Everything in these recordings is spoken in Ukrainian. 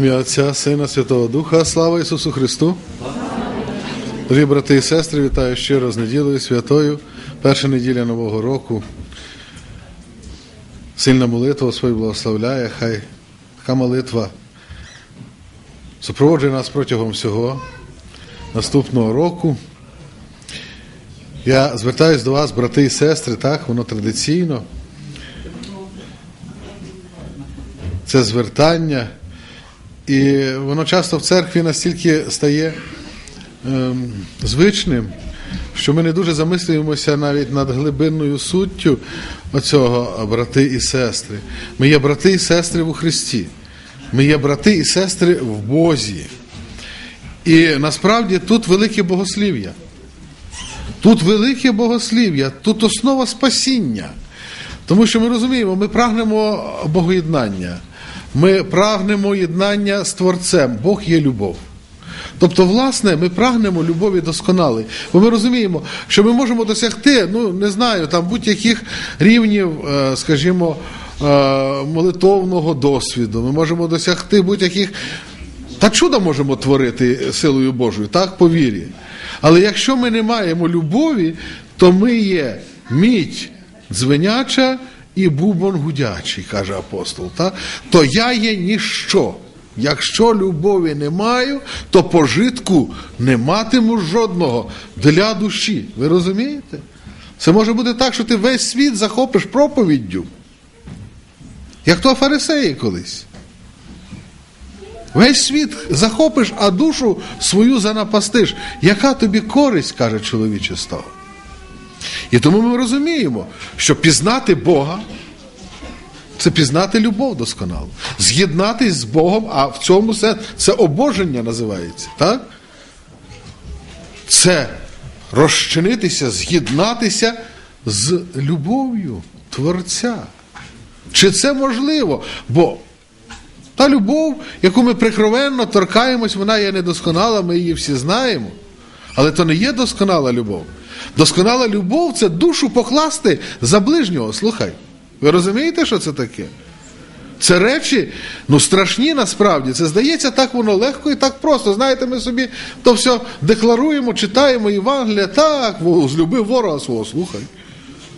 ім'я Отця, Сина, Святого Духа, слава Ісусу Христу. Дорогі брати і сестри, вітаю щиро з неділею святою, перша неділя Нового року. Сильна молитва Господь благословляє, хай така молитва супроводжує нас протягом всього наступного року. Я звертаюся до вас, брати і сестри, так, воно традиційно. Це звертання. І воно часто в церкві настільки стає ем, звичним, що ми не дуже замислюємося навіть над глибинною суттю оцього брати і сестри. Ми є брати і сестри у Христі. Ми є брати і сестри в Бозі. І насправді тут велике богослів'я. Тут велике богослів'я, тут основа спасіння. Тому що ми розуміємо, ми прагнемо богоєднання. Ми прагнемо єднання з Творцем. Бог є любов. Тобто, власне, ми прагнемо любові досконалої. Бо ми розуміємо, що ми можемо досягти, ну не знаю, там будь-яких рівнів, е, скажімо, е, молитовного досвіду. Ми можемо досягти будь-яких. Та чуда можемо творити силою Божою, так, по вірі. Але якщо ми не маємо любові, то ми є мідь дзвеняча і бубон гудячий, каже апостол. Так? То я є ніщо. Якщо любові не маю, то пожитку не матиму жодного для душі. Ви розумієте? Це може бути так, що ти весь світ захопиш проповіддю. Як то фарисеї колись. Весь світ захопиш, а душу свою занапастиш. Яка тобі користь, каже чоловіче того? І тому ми розуміємо, що пізнати Бога це пізнати любов досконалу. З'єднатись з Богом, а в цьому це, це обоження називається. так? Це розчинитися, з'єднатися з любов'ю Творця. Чи це можливо? Бо та любов, яку ми прикровенно торкаємось, вона є недосконала, ми її всі знаємо. Але то не є досконала любов. Досконала любов це душу покласти за ближнього. Слухай. Ви розумієте, що це таке? Це речі, ну страшні насправді. Це здається, так воно легко і так просто. Знаєте, ми собі то все декларуємо, читаємо Євангелія, так, возлюби ворога свого, слухай.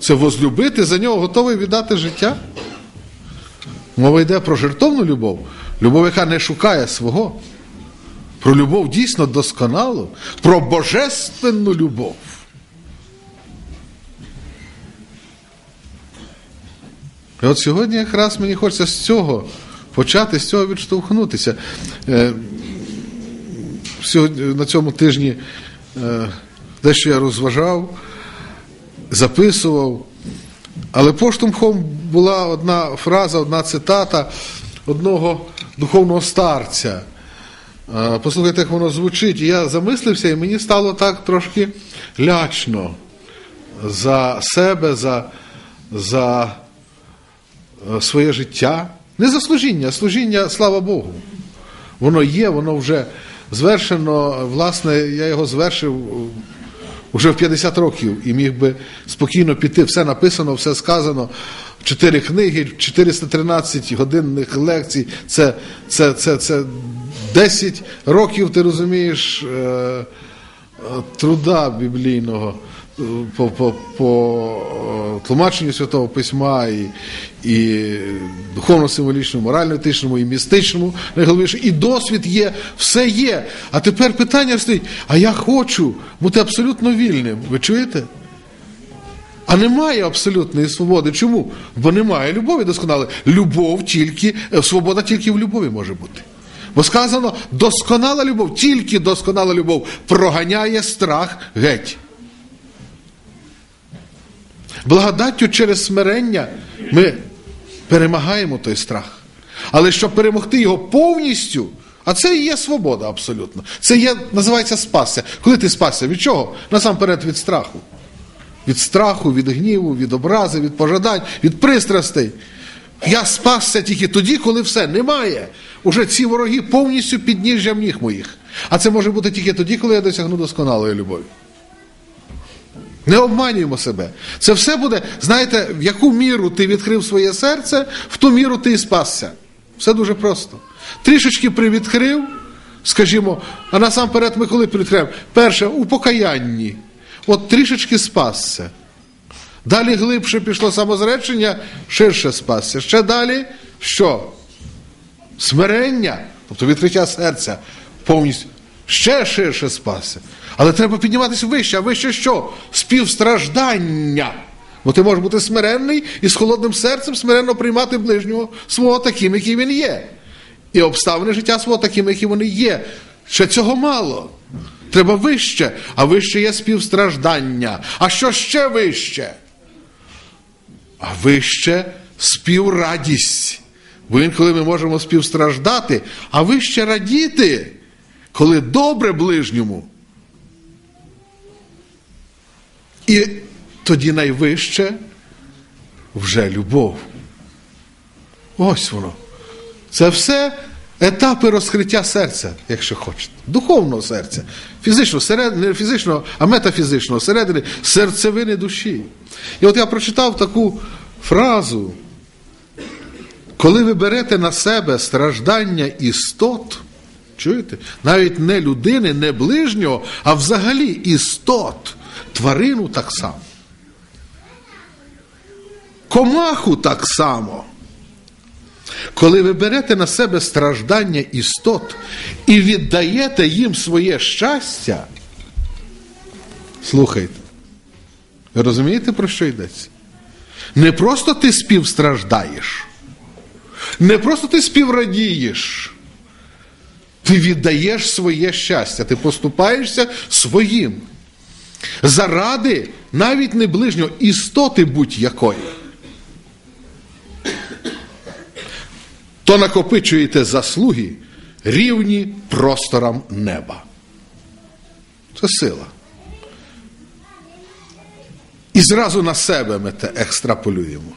Це возлюбити, за нього готовий віддати життя. Мова йде про жертовну любов, любов, яка не шукає свого, про любов дійсно досконалу, про божественну любов. І от сьогодні якраз мені хочеться з цього почати, з цього відштовхнутися. Сьогодні, на цьому тижні дещо я розважав, записував, але поштовхом була одна фраза, одна цитата одного духовного старця. Послухайте, як воно звучить. І я замислився, і мені стало так трошки лячно за себе, за, за своє життя. Не за служіння, а служіння, слава Богу. Воно є, воно вже звершено. Власне, я його звершив вже в 50 років і міг би спокійно піти. Все написано, все сказано. Чотири книги, 413 годинних лекцій. Це це, це, це 10 років, ти розумієш, труда біблійного по по, по тлумаченню Святого Письма і і духовно-символічному, морально-етичному, і містичному, найголовніше, і досвід є, все є. А тепер питання стоїть: а я хочу бути абсолютно вільним. Ви чуєте? А немає абсолютної свободи. Чому? Бо немає любові досконалої. Любов тільки, свобода тільки в любові може бути. Бо сказано, досконала любов, тільки досконала любов проганяє страх геть. Благодаттю через смирення ми перемагаємо той страх. Але щоб перемогти його повністю, а це і є свобода абсолютно. Це є, називається спасся. Коли ти спасся? Від чого? Насамперед від страху. Від страху, від гніву, від образи, від пожадань, від пристрастей. Я спасся тільки тоді, коли все немає. Уже ці вороги повністю підніжжям ніг моїх. А це може бути тільки тоді, коли я досягну досконалої любові. Не обманюємо себе. Це все буде, знаєте, в яку міру ти відкрив своє серце, в ту міру ти і спасся. Все дуже просто. Трішечки привідкрив, скажімо, а насамперед ми коли привідкриваємо? Перше, у покаянні. От трішечки спасся. Далі глибше пішло самозречення, ширше спасся. Ще далі що? Смирення, тобто відкриття серця повністю ще ширше спасся. Але треба підніматися вище, а вище що? Співстраждання. Бо ти можеш бути смиренний і з холодним серцем смиренно приймати ближнього свого таким, який він є. І обставини життя свого такими, які вони є. Ще цього мало. Треба вище, а вище є співстраждання. А що ще вище? А вище співрадість. Бо інколи ми можемо співстраждати, а вище радіти, коли добре ближньому. І тоді найвище вже любов. Ось воно. Це все етапи розкриття серця, якщо хочете. Духовного серця. Фізичного, серед... не фізичного, а метафізичного, середини серцевини душі. І от я прочитав таку фразу. Коли ви берете на себе страждання істот, чуєте? Навіть не людини, не ближнього, а взагалі істот, тварину так само. Комаху так само. Коли ви берете на себе страждання істот і віддаєте їм своє щастя, слухайте, ви розумієте, про що йдеться? Не просто ти співстраждаєш, не просто ти співрадієш, ти віддаєш своє щастя, ти поступаєшся своїм. Заради навіть не ближнього істоти будь-якої. То накопичуєте заслуги рівні просторам неба. Це сила. І зразу на себе ми те екстраполюємо.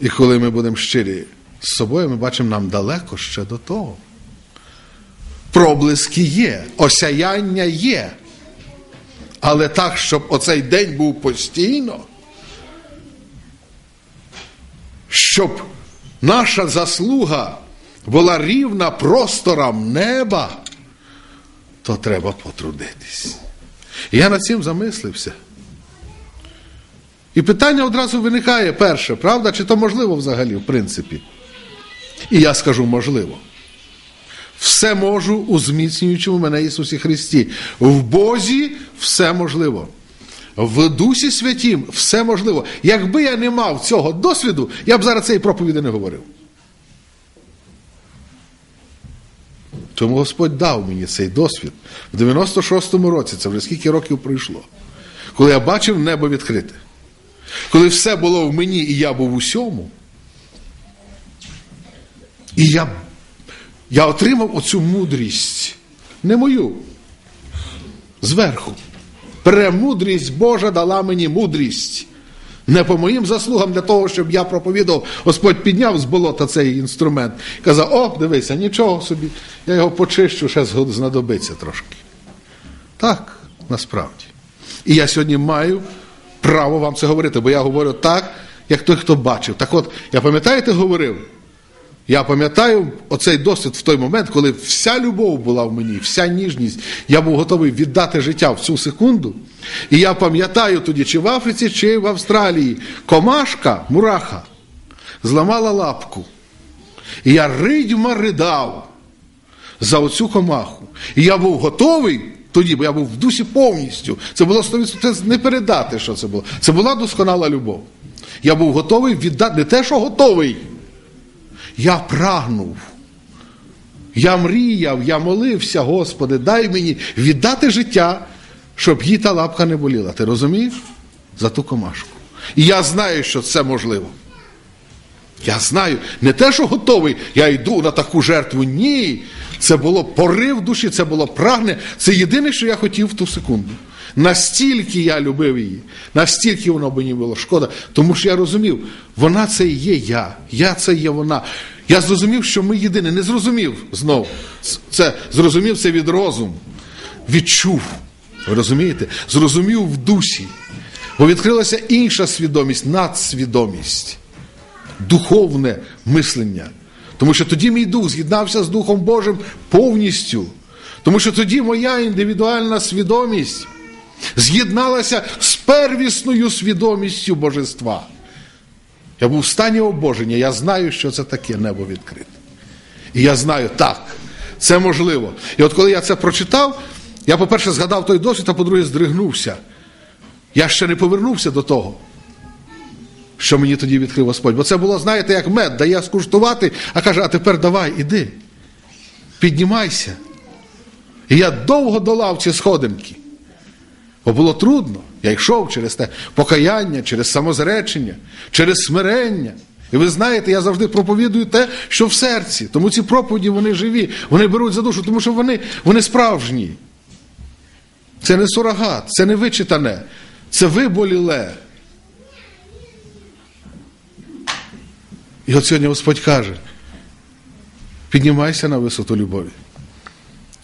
І коли ми будемо щирі з собою, ми бачимо, нам далеко ще до того. Проблиски є, осяяння є. Але так, щоб оцей день був постійно, щоб наша заслуга була рівна просторам неба, то треба потрудитись. Я над цим замислився. І питання одразу виникає перше, правда, чи то можливо взагалі, в принципі? І я скажу можливо. Все можу у зміцнюючому мене Ісусі Христі. В Бозі все можливо. В Дусі Святім все можливо. Якби я не мав цього досвіду, я б зараз цієї проповіді не говорив. Тому Господь дав мені цей досвід в 96-му році, це вже скільки років пройшло, коли я бачив небо відкрите. Коли все було в мені і я був усьому, і я я отримав оцю мудрість, не мою, зверху. Премудрість Божа дала мені мудрість. Не по моїм заслугам для того, щоб я проповідав, Господь підняв з болота цей інструмент казав: о, дивися, нічого собі, я його почищу, ще знадобиться трошки. Так, насправді. І я сьогодні маю право вам це говорити, бо я говорю так, як той, хто бачив. Так от, я пам'ятаєте, говорив? Я пам'ятаю оцей досвід в той момент, коли вся любов була в мені, вся ніжність, я був готовий віддати життя в цю секунду. І я пам'ятаю тоді, чи в Африці, чи в Австралії, комашка, мураха, зламала лапку. І я ридьма ридав за оцю комаху. І я був готовий тоді, бо я був в дусі повністю. Це було 100%, це не передати, що це було. Це була досконала любов. Я був готовий віддати не те, що готовий. Я прагнув. Я мріяв, я молився, Господи, дай мені віддати життя, щоб їй та лапка не боліла. Ти розумієш? За ту комашку. І я знаю, що це можливо. Я знаю, не те, що готовий, я йду на таку жертву. Ні. Це було порив душі, це було прагне. Це єдине, що я хотів в ту секунду. Настільки я любив її, настільки воно мені було шкода, тому що я розумів, вона це і є я, я це є вона. Я зрозумів, що ми єдині. Не зрозумів знову. Це зрозумів це від розуму. Відчув. Ви розумієте? Зрозумів в душі. Бо відкрилася інша свідомість, надсвідомість, духовне мислення. Тому що тоді мій дух з'єднався з Духом Божим повністю. Тому що тоді моя індивідуальна свідомість з'єдналася з первісною свідомістю божества. Я був в стані обоження, я знаю, що це таке небо відкрите. І я знаю, так, це можливо. І от коли я це прочитав, я, по-перше, згадав той досвід, а по-друге, здригнувся. Я ще не повернувся до того, що мені тоді відкрив Господь. Бо це було, знаєте, як мед, дає скуштувати, а каже, а тепер давай, іди, піднімайся. І я довго долав ці сходинки. Бо було трудно. Я йшов через те покаяння, через самозречення, через смирення. І ви знаєте, я завжди проповідую те, що в серці. Тому ці проповіді вони живі, вони беруть за душу, тому що вони, вони справжні. Це не сурогат, це не вичитане, це виболіле. І от сьогодні Господь каже: піднімайся на висоту любові.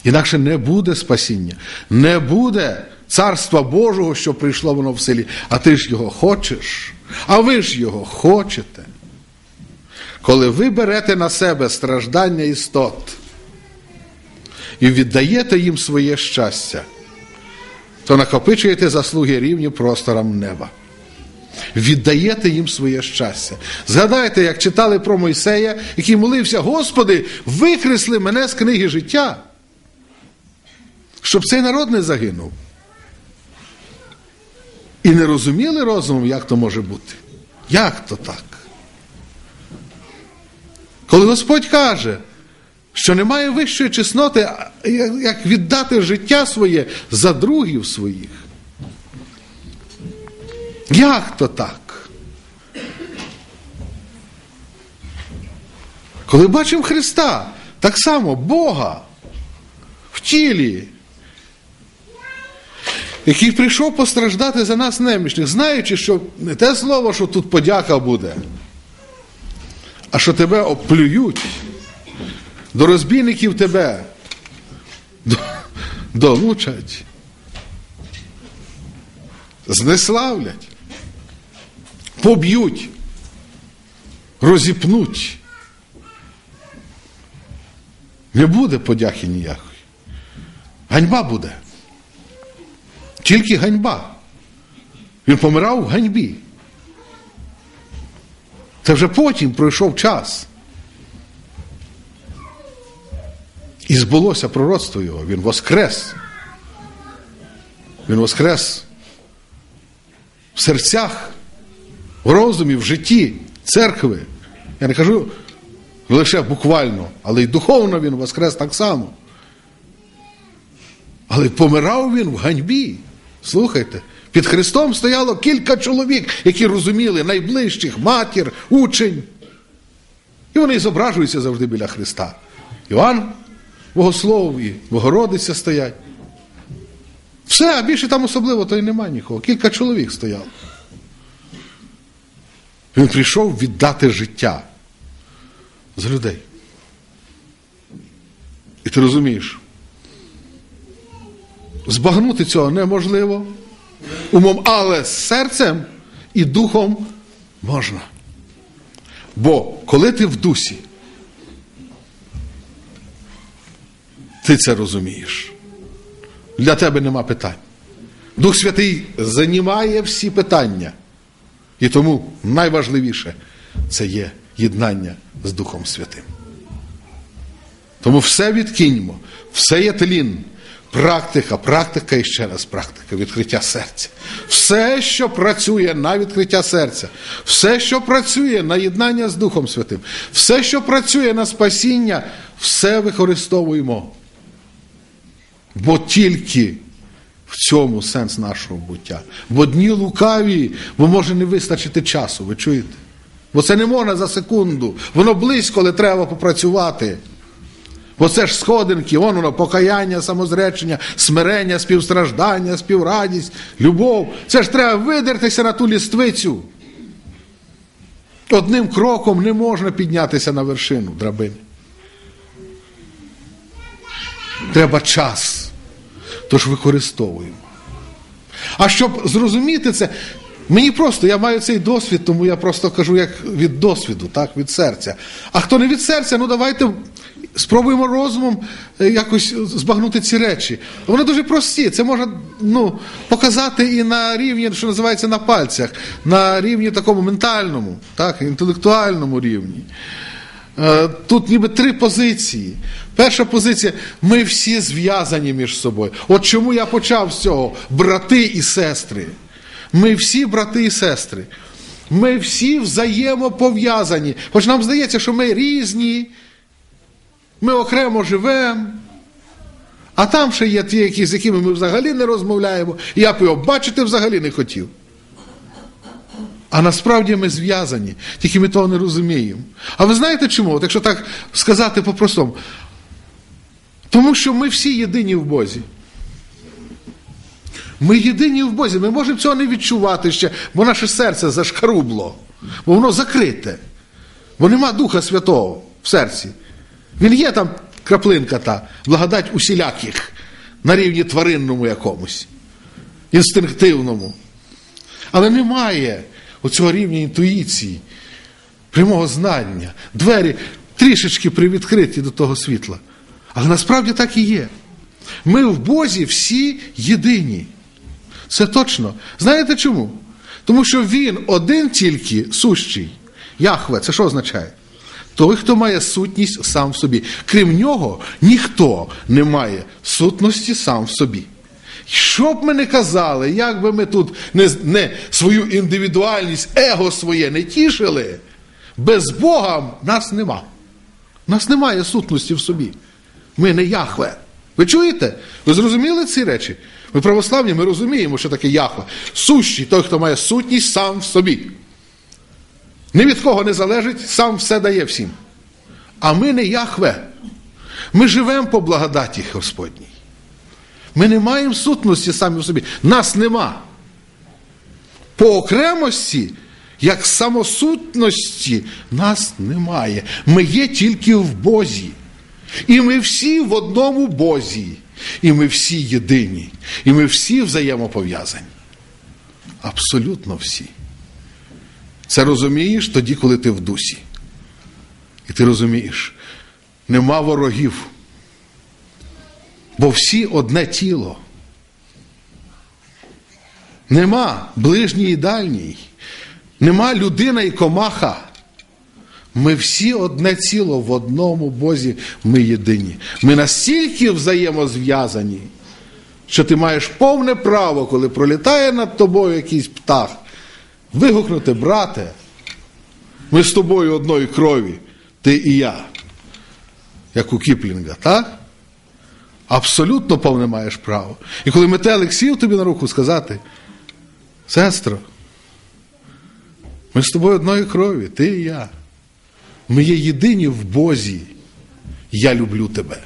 Інакше не буде спасіння, не буде царства Божого, що прийшло воно в селі. А ти ж його хочеш, а ви ж його хочете. Коли ви берете на себе страждання істот і віддаєте їм своє щастя, то накопичуєте заслуги рівні просторам неба. Віддаєте їм своє щастя. Згадайте, як читали про Мойсея, який молився, Господи, викресли мене з книги життя, щоб цей народ не загинув. І не розуміли розумом, як то може бути. Як то так? Коли Господь каже, що немає вищої чесноти, як віддати життя своє за другів своїх. Як то так? Коли бачимо Христа, так само Бога в тілі, який прийшов постраждати за нас немічних, знаючи, що не те слово, що тут подяка буде, а що тебе оплюють, до розбійників тебе долучать, знеславлять, поб'ють, розіпнуть. Не буде подяки ніякої. Ганьба буде. Тільки ганьба. Він помирав в ганьбі. Це вже потім пройшов час. І збулося пророцтво його. Він воскрес. Він воскрес в серцях, в розумі, в житті церкви. Я не кажу лише буквально, але й духовно він воскрес так само. Але помирав він в ганьбі. Слухайте, під Христом стояло кілька чоловік, які розуміли найближчих, матір, учень. І вони зображуються завжди біля Христа. Іван, Богослов і Богородиця стоять. Все, а більше там особливо то й немає нікого. Кілька чоловік стояло. Він прийшов віддати життя з людей. І ти розумієш, збагнути цього неможливо умом, але серцем і духом можна. Бо коли ти в дусі, ти це розумієш. Для тебе нема питань. Дух Святий занімає всі питання. І тому найважливіше це є єднання з Духом Святим. Тому все відкиньмо, все є тлін. Практика, практика і ще раз практика, відкриття серця. Все, що працює на відкриття серця, все, що працює на єднання з Духом Святим, все, що працює на спасіння, все використовуємо. Бо тільки в цьому сенс нашого буття. Бо дні лукаві, бо може не вистачити часу, ви чуєте? Бо це не можна за секунду, воно близько, але треба попрацювати. Бо це ж сходинки, воно воно покаяння, самозречення, смирення, співстраждання, співрадість, любов. Це ж треба видертися на ту ліствицю. Одним кроком не можна піднятися на вершину драбини. Треба час. Тож використовуємо. А щоб зрозуміти це, Мені просто, я маю цей досвід, тому я просто кажу як від досвіду, так, від серця. А хто не від серця, ну давайте спробуємо розумом е, якось збагнути ці речі. Вони дуже прості. Це можна ну, показати і на рівні, що називається, на пальцях, на рівні такому ментальному, так, інтелектуальному рівні. Е, Тут ніби три позиції. Перша позиція ми всі зв'язані між собою. От чому я почав з цього, брати і сестри. Ми всі брати і сестри. Ми всі взаємопов'язані. Хоч нам здається, що ми різні, ми окремо живемо. А там ще є ті, які, з якими ми взагалі не розмовляємо. І я б його бачити взагалі не хотів. А насправді ми зв'язані, тільки ми того не розуміємо. А ви знаєте чому? От якщо так сказати по-простому, тому що ми всі єдині в Бозі. Ми єдині в Бозі. Ми можемо цього не відчувати ще, бо наше серце зашкарубло, бо воно закрите. Бо нема Духа Святого в серці. Він є там краплинка та, благодать усіляких на рівні тваринному якомусь, інстинктивному. Але немає оцього рівня інтуїції, прямого знання, двері трішечки привідкриті до того світла. Але насправді так і є. Ми в Бозі всі єдині. Це точно. Знаєте чому? Тому що він один тільки сущий. Яхве, це що означає? Той, хто має сутність сам в собі. Крім нього, ніхто не має сутності сам в собі. Що б ми не казали, як би ми тут не, не свою індивідуальність, его своє не тішили, без Бога нас нема. Нас немає сутності в собі. Ми не Яхве. Ви чуєте? Ви зрозуміли ці речі? Ми православні, ми розуміємо, що таке Яхве. Сущий той, хто має сутність сам в собі. Ні від кого не залежить, сам все дає всім. А ми не Яхве. Ми живемо по благодаті Господній. Ми не маємо сутності самі в собі. Нас нема. По окремості, як самосутності, нас немає. Ми є тільки в Бозі. І ми всі в одному Бозі. І ми всі єдині. І ми всі взаємопов'язані. Абсолютно всі. Це розумієш тоді, коли ти в дусі. І ти розумієш, нема ворогів. Бо всі одне тіло. Нема ближній і дальній. Нема людина і комаха. Ми всі одне ціло в одному Бозі ми єдині. Ми настільки взаємозв'язані, що ти маєш повне право, коли пролітає над тобою якийсь птах, вигукнути, брате, ми з тобою одної крові, ти і я, як у Кіплінга, так? Абсолютно повне маєш право. І коли метелик сів тобі на руку сказати, сестро, ми з тобою одної крові, ти і я. Ми є єдині в Бозі. Я люблю тебе.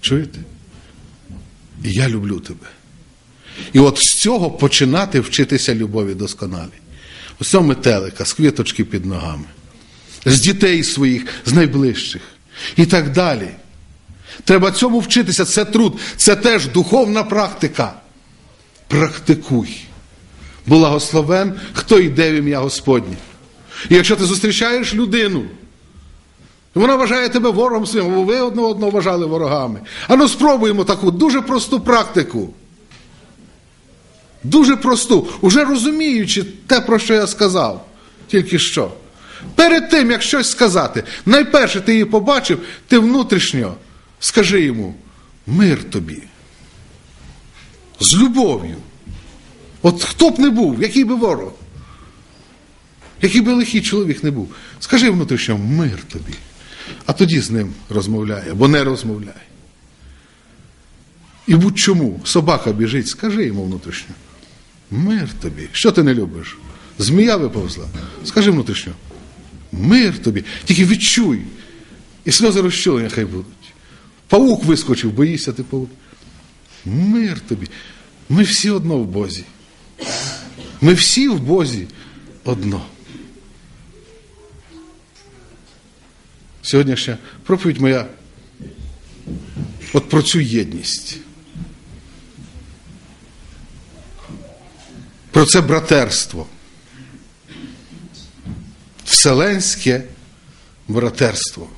Чуєте? І я люблю тебе. І от з цього починати вчитися любові досконалі. Цього метелика, з квіточки під ногами, з дітей своїх, з найближчих і так далі. Треба цьому вчитися, це труд, це теж духовна практика. Практикуй. Благословен, хто йде в ім'я Господнє. І якщо ти зустрічаєш людину, вона вважає тебе ворогом своїм, бо ви одне одного вважали ворогами. А ну спробуємо таку дуже просту практику. Дуже просту, уже розуміючи те, про що я сказав, тільки що. Перед тим, як щось сказати, найперше ти її побачив, ти внутрішньо скажи йому мир тобі. З любов'ю. От хто б не був, який би ворог, який би лихий чоловік не був, скажи внутрішньо мир тобі. А тоді з ним розмовляє або не розмовляє. І будь-чому собака біжить, скажи йому внутрішньо. Мир тобі. Що ти не любиш? Змія виповзла. Скажи внутрішньо. Мир тобі. Тільки відчуй. І сльози розчулення хай будуть. Паук вискочив, боїшся ти паук. Мир тобі. Ми всі одно в Бозі. Ми всі в Бозі одно. Сьогоднішня проповідь моя от про цю єдність. Про це братерство. Вселенське братерство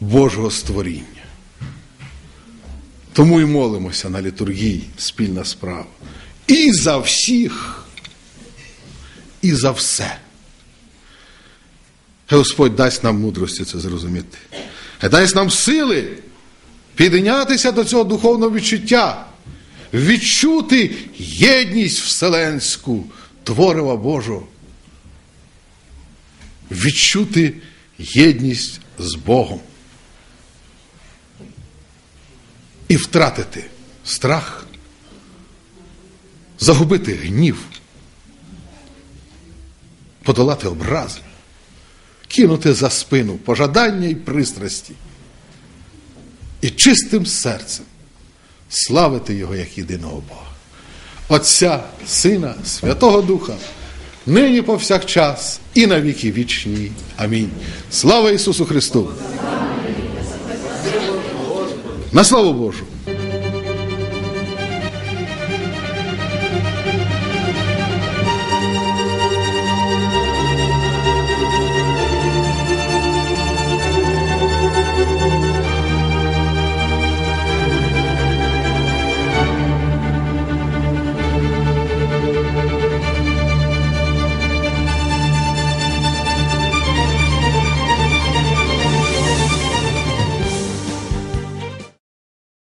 Божого створіння. Тому і молимося на літургії спільна справа. І за всіх, і за все. Господь дасть нам мудрості це зрозуміти. Дасть нам сили піднятися до цього духовного відчуття, відчути єдність вселенську творива Божого, відчути єдність з Богом. І втратити страх, загубити гнів, подолати образи, кинути за спину пожадання і пристрасті. І чистим серцем славити Його як єдиного Бога. Отця, Сина, Святого Духа, нині повсякчас і на віки вічні. Амінь. Слава Ісусу Христу! На славу Божу!